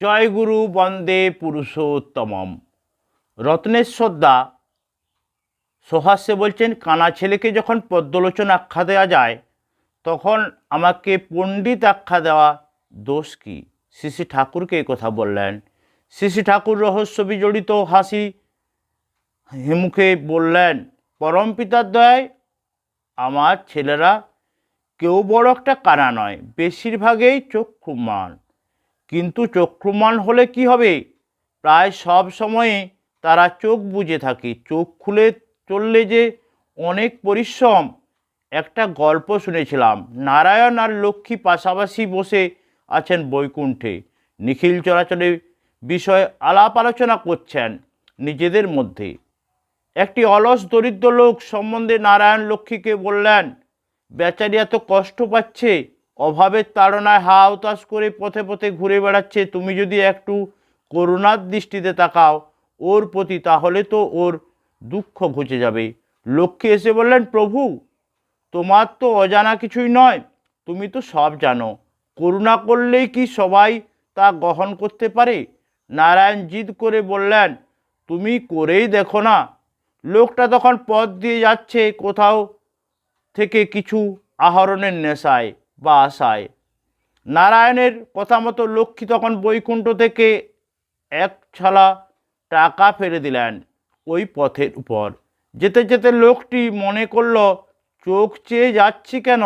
জয়গুরু বন্দে পুরুষোত্তমম। রত্নেশ্বর দা সোহাস্যে বলছেন, কানা ছেলেকে যখন পদ্মলোচন আখ্যা দেওয়া যায়, তখন আমাকে পণ্ডিত আখ্যা দেওয়া দোষ কি? শ্রী ঠাকুরকে এই কথা বললেন। শ্রী ঠাকুর রহস্য বিজড়িত হাসি হেমুখে বললেন, পরম পিতার দয়ায় আমার ছেলেরা কেউ বড় একটা কানা নয়, বেশিরভাগেই চক্ষুমান কিন্তু চক্ষুমান হলে কি হবে? প্রায় সব সময়ে তারা চোখ বুজে থাকে, চোখ খুলে চললে যে অনেক পরিশ্রম। একটা গল্প শুনেছিলাম, নারায়ণ আর লক্ষ্মী পাশাপাশি বসে আছেন বৈকুণ্ঠে। নিখিল চলাচলের বিষয়ে আলাপ আলোচনা করছেন নিজেদের মধ্যে। একটি অলস দরিদ্র লোক সম্বন্ধে নারায়ণ লক্ষ্মীকে বললেন বেচারি এত কষ্ট পাচ্ছে অভাবের তাড়নায় হা করে পথে পথে ঘুরে বেড়াচ্ছে। তুমি যদি একটু করুণার দৃষ্টিতে তাকাও ওর প্রতি, তাহলে তো ওর দুঃখ ঘুচে যাবে। লক্ষ্মী এসে বললেন, প্রভু, তোমার তো অজানা কিছুই নয়। তুমি তো সব জানো। করুণা করলেই কি সবাই তা গ্রহণ করতে পারে? নারায়ণ জিদ করে বললেন, তুমি করেই দেখো না। লোকটা তখন পথ দিয়ে যাচ্ছে, কোথাও থেকে কিছু আহরণের নেশায়। বা আশায়। নারায়ণের কথা মতো লক্ষ্মী তখন বৈকুণ্ঠ থেকে এক ছালা টাকা ফেলে দিলেন ওই পথের উপর। যেতে যেতে লোকটি মনে করল, চোখ চেয়ে যাচ্ছি কেন?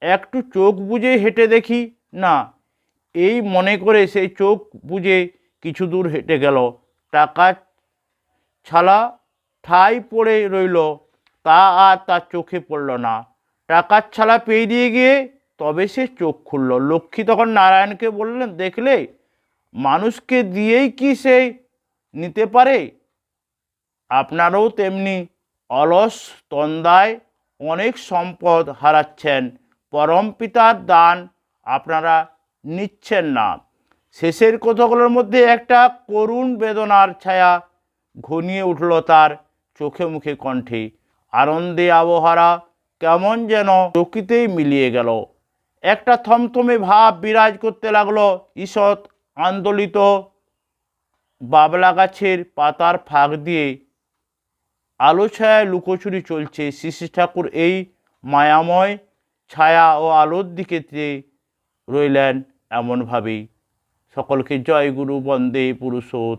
একটু চোখ বুজে হেঁটে দেখি। না। এই মনে করে সেই চোখ বুজে কিছু দূর হেঁটে গেল। টাকা ছালা ঠাই পড়ে রইল, তা আর তার চোখে পড়ল না। টাকার ছালা পেরিয়ে গিয়ে তবে সে চোখ খুলল। লক্ষ্মী তখন নারায়ণকে বললেন, দেখলে, মানুষকে দিয়েই কি সে নিতে পারে? আপনারাও তেমনি অলস তন্দায় অনেক সম্পদ হারাচ্ছেন, পরম পিতার দান আপনারা নিচ্ছেন না। শেষের কথাগুলোর মধ্যে একটা করুণ বেদনার ছায়া ঘনিয়ে উঠল তার চোখে মুখে কণ্ঠে। আনন্দে আবহারা কেমন যেন চকিতেই মিলিয়ে গেল। একটা থমথমে ভাব বিরাজ করতে লাগল ঈষৎ আন্দোলিত বাবলা গাছের পাতার ফাঁক দিয়ে। আলো লুকোচুরি চলছে। শ্রী ঠাকুর এই মায়াময় ছায়া ও আলোর দিকে রইলেন এমনভাবেই। সকলকে জয় গুরু, বন্দে পুরুষোত্তম।